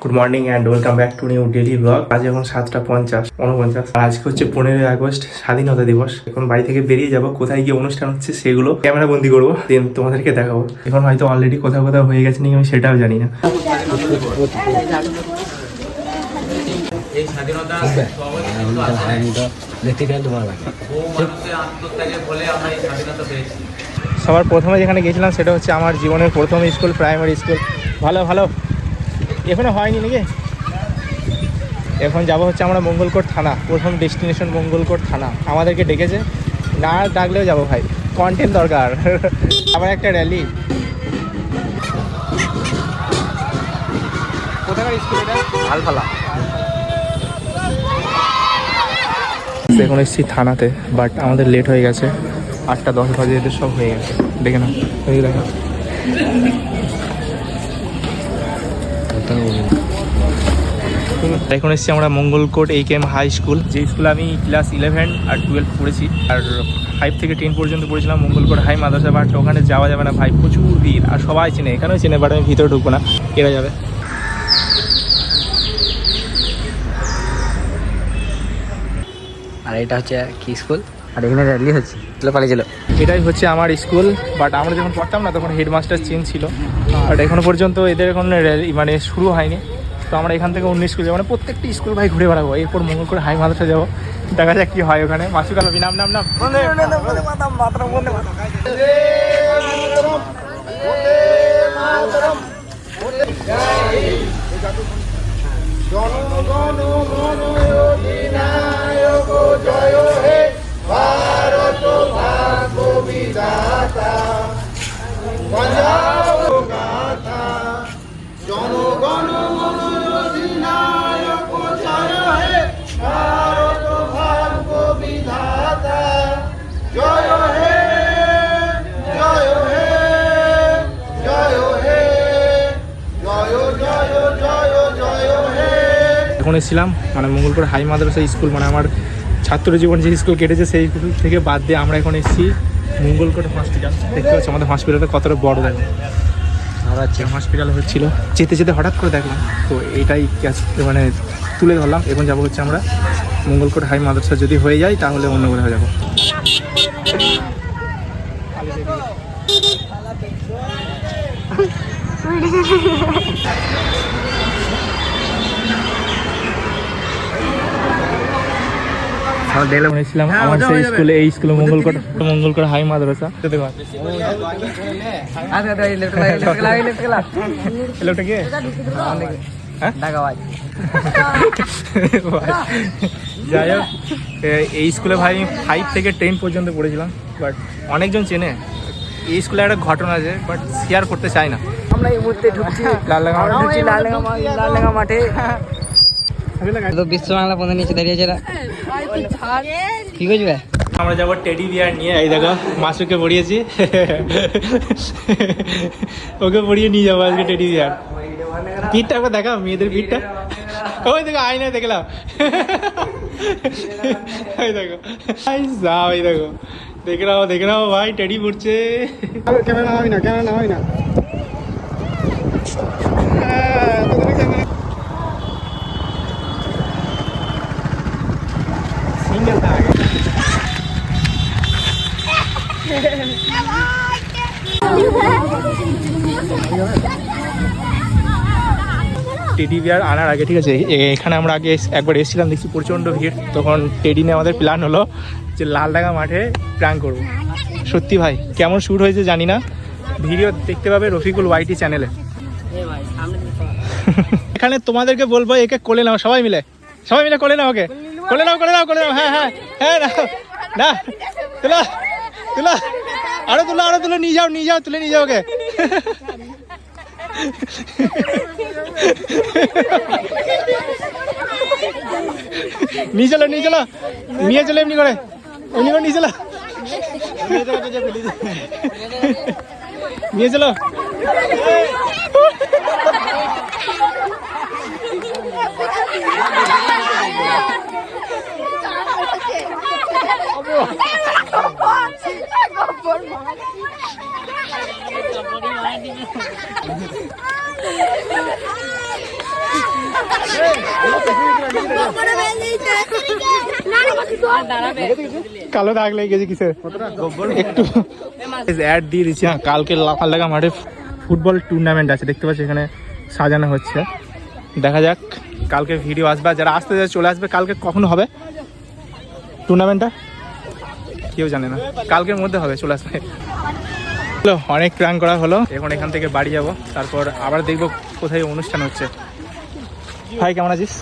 Good morning and welcome back to new daily blog আজ এখন সাতটা পঞ্চাশ উনপঞ্চাশ। আজকে হচ্ছে পনেরোই আগস্ট স্বাধীনতা দিবস। এখন বাড়ি থেকে বেরিয়ে যাব কোথায় গিয়ে অনুষ্ঠান হচ্ছে সেগুলো ক্যামেরা বন্দি করব দেন তোমাদেরকে দেখাবো। এখন হয়তো অলরেডি কোথাও কোথাও হয়ে গেছে নাকি আমি সেটাও জানি না। এই স্বাধীনতা আমরা এই স্বাধীনতা পেয়েছি। সবার প্রথমে যেখানে গেছিলাম সেটা হচ্ছে আমার জীবনের প্রথম স্কুল প্রাইমারি স্কুল ভালো ভালো। এখানে হয়নি নাকি? এখন যাব হচ্ছে আমরা মঙ্গলকোট থানা প্রথম ডেস্টিনেশন মঙ্গলকোট থানা। আমাদেরকে ডেকেছে। না ডাকলেও যাব ভাই। কন্টেন্ট দরকার। আবার একটা র্যালি কোথাকার স্কুল এটা? আলফালা এখন এসেছি থানাতে বাট আমাদের লেট হয়ে গেছে। আটটা দশ বাজে এদের সব হয়ে গেছে। দেখে না দেখো। এখন এসেছি আমরা মঙ্গলকোট এই কেম হাই স্কুল যে স্কুলে আমি ক্লাস ইলেভেন আর টুয়েলভ পড়েছি। আর ফাইভ থেকে টেন পর্যন্ত পড়েছিলাম মঙ্গলকোট হাই মাদ্রাসা বাট ওখানে যাওয়া যাবে না ভাই প্রচুর ভিড়। আর সবাই চেনে। এখানেও চেনে বাট আমি ভিতরে ঢুকবো না। এরা যাবে। আর এটা হচ্ছে কি স্কুল আর এখানে র্যালি হচ্ছে। চলো পালিয়ে চলো। এটাই হচ্ছে আমার স্কুল বাট আমরা যখন পড়তাম না তখন হেডমাস্টার চেঞ্জ ছিল। বাট এখনও পর্যন্ত এদের এখন র্যালি- মানে শুরু হয়নি। তো আমরা এখান থেকে অন্য স্কুল যাব। মানে প্রত্যেকটি স্কুল ভাই ঘুরে বেড়াবো। এরপর মঙ্গল করে হাই মাদ্রাসা যাব। দেখা যাক কি হয় ওখানে। মাসু বিনাম নাম নাম এখন এসেছিলাম মানে মঙ্গলপুর হাই মাদ্রাসা স্কুল মানে আমার ছাত্র জীবন যে স্কুল কেটেছে সেই স্কুল থেকে বাদ দিয়ে আমরা এখন এসেছি মঙ্গলকোট হসপিটাল। দেখতে পাচ্ছি আমাদের হসপিটালটা কতটা বড় দেখো। আর আছে হসপিটাল হচ্ছিল যেতে যেতে হঠাৎ করে দেখলাম তো এটাই ক্যাচ- মানে তুলে ধরলাম এখন যাব হচ্ছে আমরা মঙ্গলকোট হাই মাদ্রাসা যদি হয়ে যায় তাহলে অন্য কোথাও যাব। সব আমার সেই স্কুলে এই স্কুলে মঙ্গলকোট মঙ্গলকোট হাই মাদ্রাসা। লোকটা কে হ্যাঁ যাই হোক এই স্কুলে ভাই আমি ফাইভ থেকে টেন পর্যন্ত পড়েছিলাম বাট অনেকজন চেনে। এই স্কুলে একটা ঘটনা আছে বাট শেয়ার করতে চাই না। আমরা এই মুহূর্তে ঢুকছি লালডাঙ্গা মাঠে। তো বিশ্ব বাংলা পথে নিচে দাঁড়িয়েছে কি করবে আমরা যাব টেডি বিয়ার নিয়ে এই দেখো মাসুকে পড়িয়েছি। ওকে পড়িয়ে নিয়ে যাব আজকে টেডি বিয়ার। পিঠটা একবার দেখা মেয়েদের পিঠটা। ওই দেখো আয়নায় দেখলাম ওই দেখো। আই যাও এই দেখো। দেখে নাও দেখে নাও ভাই টেডি পড়ছে। ক্যামেরা হয় না ক্যামেরা হয় না। টেডি বিয়ার আনার আগে, ঠিক আছে? এখানে আমরা আগে একবার এসেছিলাম, দেখছি প্রচণ্ড ভিড়। তখন টেডি নিয়ে আমাদের প্ল্যান হলো যে লালডাঙ্গা মাঠে প্র্যাঙ্ক করব। সত্যি ভাই, কেমন শ্যুট হয়েছে জানি না। ভিডিও দেখতে পাবে রফিকুল ওয়াইটি চ্যানেলে এখানে তোমাদেরকে বলব, একে কোলে নাও, সবাই মিলে। সবাই মিলে কোলে নাও ওকে। কোলে নাও কোলে নাও কোলে নাও হ্যাঁ হ্যাঁ হ্যাঁ না, তুলো তুলো, আরও তুলো আরও তুলো, নিয়ে যাও নিয়ে যাও, তুলে নিয়ে যাও ওকে। নিয়ে চলো নিয়ে চলো নিয়ে চলো এমনি করে। এমনি করে নিয়ে চলো নিয়ে চলো কালো দাগ লেগে গেছে কিসে একটু অ্যাড দিয়ে দিচ্ছি হ্যাঁ কালকে লাফার লাগা মাঠে ফুটবল টুর্নামেন্ট আছে দেখতে পাচ্ছি এখানে সাজানো হচ্ছে। দেখা যাক কালকে ভিডিও আসবে। যারা আসতে যারা চলে আসবে কালকে কখন হবে? টুর্নামেন্টটা কেউ জানে না। কালকের মধ্যে হবে চলে আসবে। অনেক প্ল্যান করা হলো। এখন এখান থেকে বাড়ি যাব তারপর আবার দেখব কোথায় অনুষ্ঠান হচ্ছে। ভাই কেমন আছিস?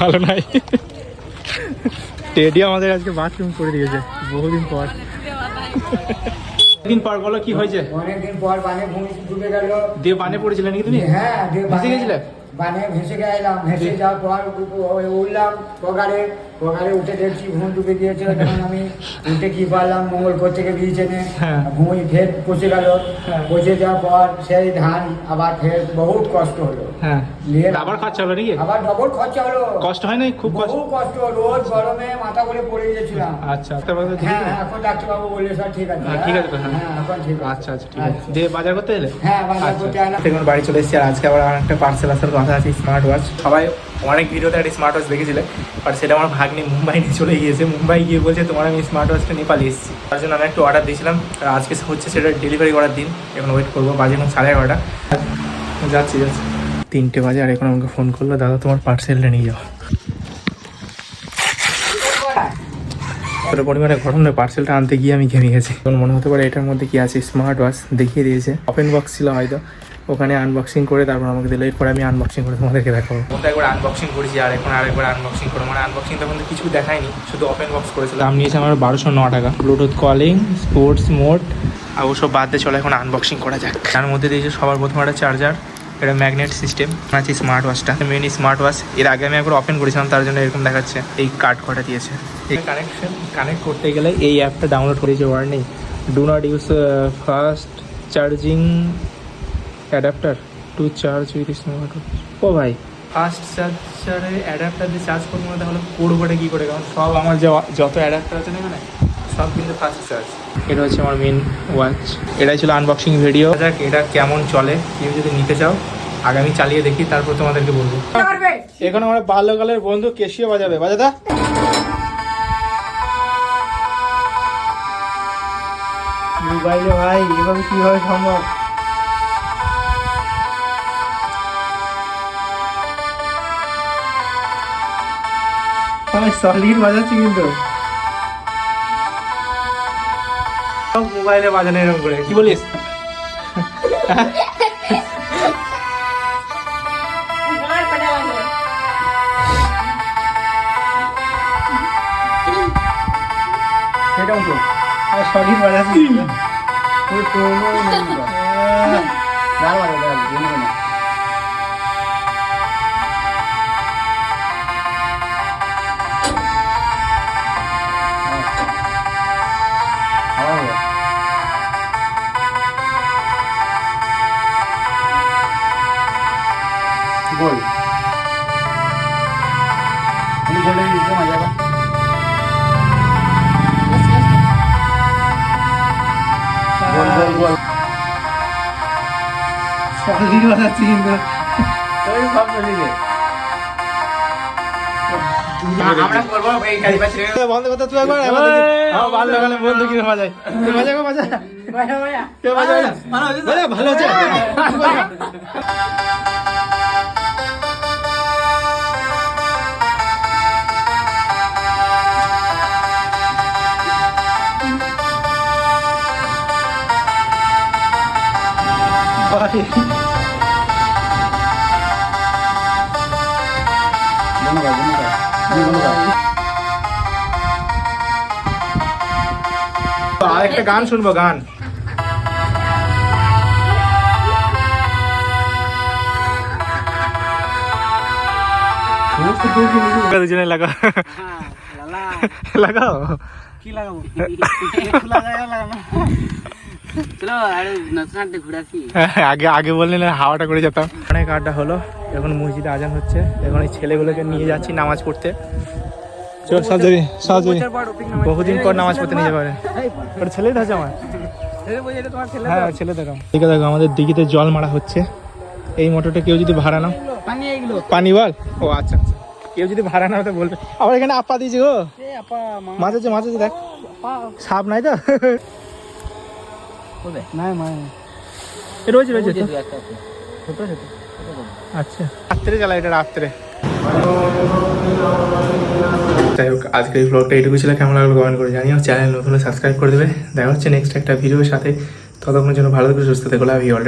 ভালো নাই। টেডি আমাদের আজকে বাথরুম করে দিয়েছে বহুদিন পর। দিন পর বলো কি হয়েছে? অনেকদিন পর বানে ভূমি ডুবে গেল। দিয়ে বানে পড়েছিলে নাকি তুমি? হ্যাঁ ভেসে গেছিলে? বানে ভেসে গেলাম ভেসে যাওয়ার পর উঠলাম পগারে। পগারে উঠে দেখছি ঘুম ডুবে গিয়েছিল তখন আমি উঠে কি পারলাম মঙ্গলকোট থেকে বিয়েছে হ্যাঁ। ভূমি ফের পচে গেল। হ্যাঁ। পচে যাওয়ার পর সেই ধান আবার ফের বহুত কষ্ট হলো। হ্যাঁ। নিয়ে আবার খরচা হলো নাকি? আবার ডবল খরচা হলো। কষ্ট হয় নাই? খুব কষ্ট? বহু কষ্ট রোজ গরমে মাথা করে পড়ে গিয়েছিলাম। আচ্ছা হ্যাঁ এখন ডাক্তারবাবু বললে স্যার ঠিক আছে হ্যাঁ, ঠিক আছে হ্যাঁ। এখন ঠিক আছে। আচ্ছা আচ্ছা ঠিক আছে। দিয়ে বাজার করতে এলে? হ্যাঁ বাজার আচ্ছা। করতে আনলাম দেখুন বাড়ি চলে এসেছি আর আজকে আবার একটা পার্সেল আসার কথা আছে স্মার্ট ওয়াচ সবাই অনেক ভিডিওতে একটা স্মার্ট ওয়াচ দেখেছিলে বাট সেটা আমার ভাগ্নি মুম্বাই নিয়ে চলে গিয়েছে। মুম্বাই গিয়ে বলছে, তোমার আমি স্মার্ট ওয়াচটা নিয়ে পালিয়ে এসেছি। তার জন্য আমি একটু অর্ডার দিয়েছিলাম। আর আজকে হচ্ছে সেটা ডেলিভারি করার দিন। এখন ওয়েট করব। বাজে এখন সাড়ে এগারোটা। যাচ্ছি যাচ্ছি। তিনটে বাজে আর এখন আমাকে ফোন করল, দাদা, তোমার পার্সেলটা নিয়ে যাও। এতটা পরিমাণে নয় পার্সেলটা আনতে গিয়ে আমি ঘেমে গেছি। মনে হতে পারে এটার মধ্যে কি আছে? স্মার্ট ওয়াচ দেখিয়ে দিয়েছে। ওপেন বক্স ছিল হয়তো ওখানে আনবক্সিং করে তারপর আমাকে দিল এরপরে আমি আনবক্সিং করে তোমাদেরকে দেখাবো। একবার আনবক্সিং করেছি আর এখন আরেকবার আনবক্সিং করব। মানে আনবক্সিং তখন তো কিছু দেখায়নি শুধু ওপেন বক্স করেছিল। দাম নিয়েছে আমার বারোশো ন টাকা। ব্লুটুথ কলিং স্পোর্টস মোড আর ওসব বাদ দিয়ে চলে এখন আনবক্সিং করা যাক। তার মধ্যে দিয়েছে সবার প্রথম একটা চার্জার এটা ম্যাগনেট সিস্টেম আছে স্মার্ট ওয়াচটা মেন স্মার্ট ওয়াচ এর আগে আমি একবার ওপেন করেছিলাম তার জন্য এরকম দেখাচ্ছে। এই কার্ড কটা দিয়েছে। এই কানেকশন কানেক্ট করতে গেলে এই অ্যাপটা ডাউনলোড করেছে warning do not use fast charging adapter to charge with smart ও ভাই। ফাস্ট চার্জারে অ্যাডাপ্টার দিয়ে চার্জ করব না তাহলে করবোটা কী করে? কারণ সব আমার যে যত অ্যাডাপ্টার আছে না এখানে সব কিন্তু ফাস্ট চার্জ এটা হচ্ছে আমার মেন ওয়াচ এটাই ছিল আনবক্সিং ভিডিও যাক এটা কেমন চলে। কেউ যদি নিতে চাও আগামী চালিয়ে দেখি তারপর তোমাদেরকে বলব। এখন আমার বাল্যকালের বন্ধু কেশিও বাজাবে। বাজাদা মোবাইলে ভাই এভাবে কীভাবে সম্ভব? ভাই সলিড বাজাচ্ছি কিন্তু। সব মোবাইলে বাজানো এরকম করে। কি বলিস? সেটাও তো। আর সলিড বাজাচ্ছি বা। দাঁড়াও, গোল তুমি গোলে দিতে মজা গোল গোল গোল সলিড বাজাচ্ছি কিন্তু তুই সব চলিয়ে আমরা করব এই গাড়ি পাশে বন্ধ করতে তুই একবার দেখি। আমার বাল্যকালে বন্ধু কিনে বাজায় তুই গো কে বাজা বাজা ভালো হচ্ছে ভাই ধন্যবাদ ধন্যবাদ ধন্যবাদ আর একটা গান শুনব গান। দুজনে লাগাও। লাগাও। কি লাগাবো? খোলা আসি আগে আগে বললে না হাওয়াটা করে যেতাম। অনেক আড্ডা হলো এখন মসজিদে আজান হচ্ছে। এখন এই ছেলেগুলোকে নিয়ে যাচ্ছি নামাজ পড়তে। চল সব যাবি সব যাবি বহুদিন পর নামাজ পড়তে নিয়ে যাবে ওটা ছেলে আছে আমার। হ্যাঁ ছেলে দেখো ঠিক আছে দেখো আমাদের দিঘিতে জল মারা হচ্ছে। এই মোটরটা কেউ যদি ভাড়া নাও। পানি বল? ও আচ্ছা আচ্ছা। কেউ যদি ভাড়া নাও তো বলবে। আবার এখানে আপা দিয়েছে গো। মাছ আছে মাছ আছে দেখ। সাপ নাই তো? না ছোট ছোট আচ্ছা। রাত্রে চালা এটা রাত্রে। যাই হোক আজকের এই ব্লগটা এইটুকু ছিল। কেমন লাগল কমেন্ট করে জানিও। চ্যানেল নতুন সাবস্ক্রাইব করে দেবে। দেখা হচ্ছে নেক্সট একটা ভিডিওর সাথে। ততক্ষণের জন্য ভালো করে সুস্থ থেকে। Love you all